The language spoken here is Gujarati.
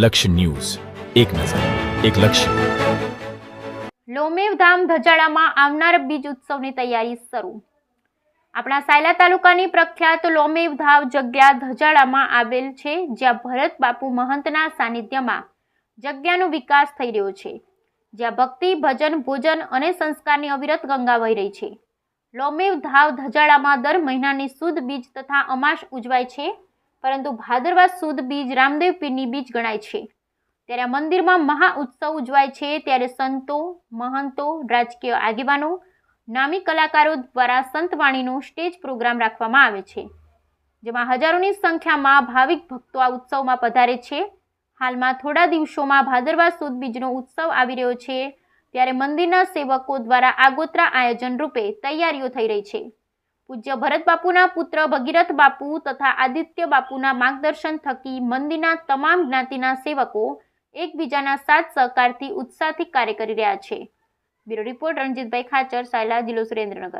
લક્ષ્ય ન્યૂઝ. એક નજર, એક લક્ષ્ય. લોમેવ ધામ ધજાડામાં આવનાર બીજ ઉત્સવની તૈયારી શરૂ. આપણા સાયલા તાલુકાની પ્રખ્યાત લોમેવ ધામ જગ્યા ધજાડામાં આવેલ છે, જ્યાં ભરત બાપુ મહંતના સાનિધ્યમાં જગ્યાનો વિકાસ થઈ રહ્યો છે. જ્યાં ભક્તિ, ભજન, ભોજન અને સંસ્કારની અવિરત ગંગા વહી રહી છે. લોમેવ ધાવ ધજાડામાં દર મહિનાની સુદ બીજ તથા અમાસ ઉજવાય છે. પરંતુ ભાદરવા સુદ બીજ રામદેવ પીરની બીજ ગણાય છે. ત્યારે મંદિરમાં મહા ઉત્સવ ઉજવાય છે ત્યારે સંતો, મહંતો, રાજકીય આગેવાનો, નામી કલાકારો દ્વારા સંતવાણીનો સ્ટેજ પ્રોગ્રામ રાખવામાં આવે છે. જેમાં હજારોની સંખ્યામાં ભાવિક ભક્તો આ ઉત્સવમાં પધારે છે. હાલમાં થોડા દિવસોમાં ભાદરવા સુદ બીજનો ઉત્સવ આવી રહ્યો છે. ત્યારે મંદિરના સેવકો દ્વારા આગોતરા આયોજન રૂપે તૈયારીઓ થઈ રહી છે. પૂજ્ય ભરત બાપુના પુત્ર ભગીરથ બાપુ તથા આદિત્ય બાપુના માર્ગદર્શન થકી મંદિરના તમામ જ્ઞાતિના સેવકો એકબીજાના સાથ સહકારથી ઉત્સાહથી કાર્ય કરી રહ્યા છે. બ્યુરો રિપોર્ટ રણજીતભાઈ ખાચર, સાયલા, જિલ્લો સુરેન્દ્રનગર.